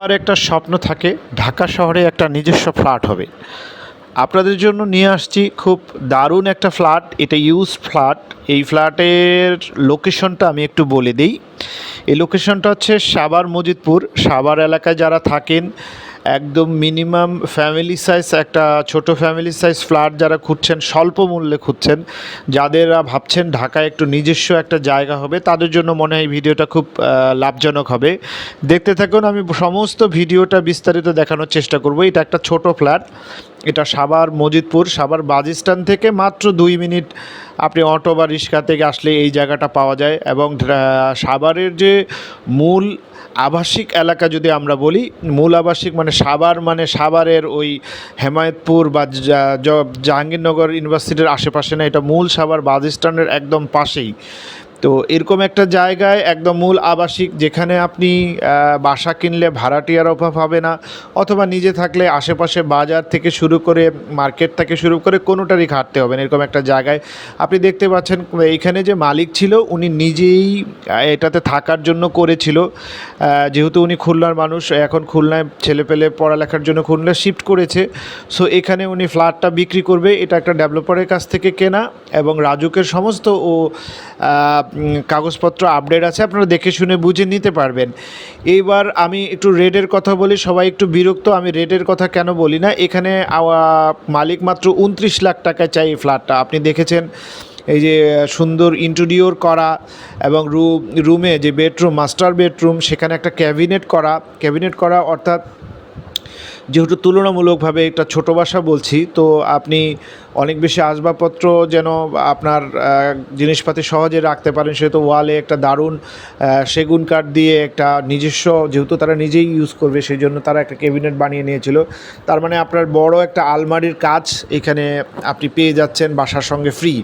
আর একটা স্বপ্ন থাকে, ঢাকা শহরে একটা নিজস্ব ফ্ল্যাট হবে। আপনাদের জন্য নিয়ে আসছি খুব দারুণ একটা ফ্ল্যাট, এটা ইউজ ফ্ল্যাট। এই ফ্ল্যাটের লোকেশনটা আমি একটু বলে দিই। এই লোকেশনটা হচ্ছে সাবার মজিদপুর। সাবার এলাকায় যারা থাকেন একদম মিনিমাম ফ্যামিলি সাইজ, একটা ছোট ফ্যামিলি সাইজ ফ্ল্যাট যারা খুঁজছেন, স্বল্প মূল্যে খুঁজছেন, যাদেরা ভাবছেন ঢাকায় একটু নিজস্ব একটা জায়গা হবে, তাদের জন্য মনে হয় ভিডিওটা খুব লাভজনক হবে। দেখতে থাকুন, আমি সমস্ত ভিডিওটা বিস্তারিত দেখানোর চেষ্টা করব। এটা একটা ছোট ফ্ল্যাট, এটা সাভার মজিদপুর সাবার স্ট্যান্ড থেকে মাত্র দুই মিনিট আপনি অটো বা রিক্সা থেকে আসলে এই জায়গাটা পাওয়া যায় এবং সাভারের যে মূল আবাসিক এলাকা যদি আমরা বলি, মূল আবাসিক মানে সাবার মানে সাভারের ওই হেমায়তপুর বা জাহাঙ্গীরনগর ইউনিভার্সিটির আশেপাশে না, এটা মূল সাভার বাস স্ট্যান্ডের একদম পাশেই। তো এরকম একটা জায়গায় একদম মূল আবাসিক যেখানে আপনি বাসা কিনলে ভাড়াটিয়ার অভাব হবে না, অথবা নিজে থাকলে আশেপাশে বাজার থেকে শুরু করে মার্কেট থেকে শুরু করে কোনোটারই ঘাটতে হবে না, এরকম একটা জায়গায়। আপনি দেখতে পাচ্ছেন, এইখানে যে মালিক ছিল, উনি নিজেই এটাতে থাকার জন্য করেছিল। যেহেতু উনি খুলনার মানুষ, এখন খুলনায় ছেলে পেলে পড়ালেখার জন্য খুলনা শিফট করেছে। সো, এখানে উনি ফ্ল্যাটটা বিক্রি করবে, এটা একটা ডেভেলপারের কাছ থেকে কেনা এবং রাজুকের সমস্ত ও কাগজপত্র আপডেট আছে, আপনারা দেখে শুনে বুঝে নিতে পারবেন। এইবার আমি একটু রেটের কথা বলি, সবাই একটু বিরক্ত, আমি রেটের কথা কেন বলি না? এখানে মালিক মাত্র উনত্রিশ লাখ টাকায় চাই এই ফ্ল্যাটটা আপনি দেখেছেন, এই যে সুন্দর ইন্টেরিয়র করা এবং রুম রুমে যে বেডরুম মাস্টার বেডরুম সেখানে একটা ক্যাবিনেট করা। ক্যাবিনেট করা অর্থাৎ যেহেতু তুলনামূলকভাবে একটা ছোট বাসা বলছি, তো আপনি অনেক বেশি আসবাবপত্র যেন আপনার জিনিসপাতি সহজে রাখতে পারেন, সেহেতু ওয়ালে একটা দারুণ সেগুন কাঠ দিয়ে একটা নিজস্ব, যেহেতু তারা নিজেই ইউজ করবে সেই জন্য তারা একটা ক্যাবিনেট বানিয়ে নিয়েছিল। তার মানে আপনার বড় একটা আলমারির কাজ এখানে আপনি পেয়ে যাচ্ছেন বাসার সঙ্গে ফ্রি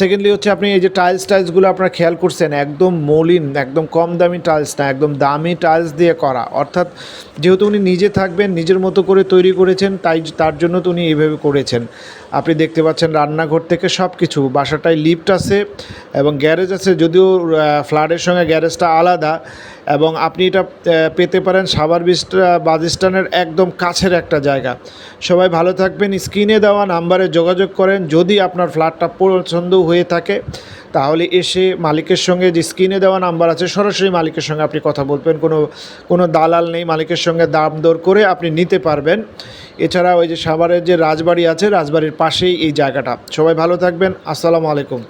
সেকেন্ডলি হচ্ছে আপনি এই যে টাইলস টাইলসগুলো আপনারা খেয়াল করছেন, একদম মলিন, একদম কম দামি টাইলস না, একদম দামি টাইলস দিয়ে করা। অর্থাৎ যেহেতু উনি নিজে থাকবেন, নিজের মতো করে তৈরি করেছেন, তাই তার জন্য তো উনি এইভাবে করেছেন। আপনি দেখতে পাচ্ছেন রান্নাঘর থেকে সব কিছু বাসাটায় লিফট আছে এবং গ্যারেজ আছে, যদিও ফ্ল্যাটের সঙ্গে গ্যারেজটা আলাদা এবং আপনি এটা পেতে পারেন সাভার বাস স্ট্যান্ডের একদম কাছের একটা জায়গা। সবাই ভালো থাকবেন। স্ক্রিনে দেওয়া নাম্বারে যোগাযোগ করেন। যদি আপনার ফ্ল্যাটটা পছন্দ হয়ে থাকে তাহলে এসে মালিকের সঙ্গে যে স্ক্রিনে দেওয়া নাম্বার আছে, সরাসরি মালিকের সঙ্গে আপনি কথা বলবেন। কোনো কোনো দালাল নেই, মালিকের সঙ্গে দাম দর করে আপনি নিতে পারবেন। এছাড়া ওই যে সাভারের যে রাজবাড়ি আছে, রাজবাড়ির পাশেই এই জায়গাটা। সবাই ভালো থাকবেন। আসসালামু আলাইকুম।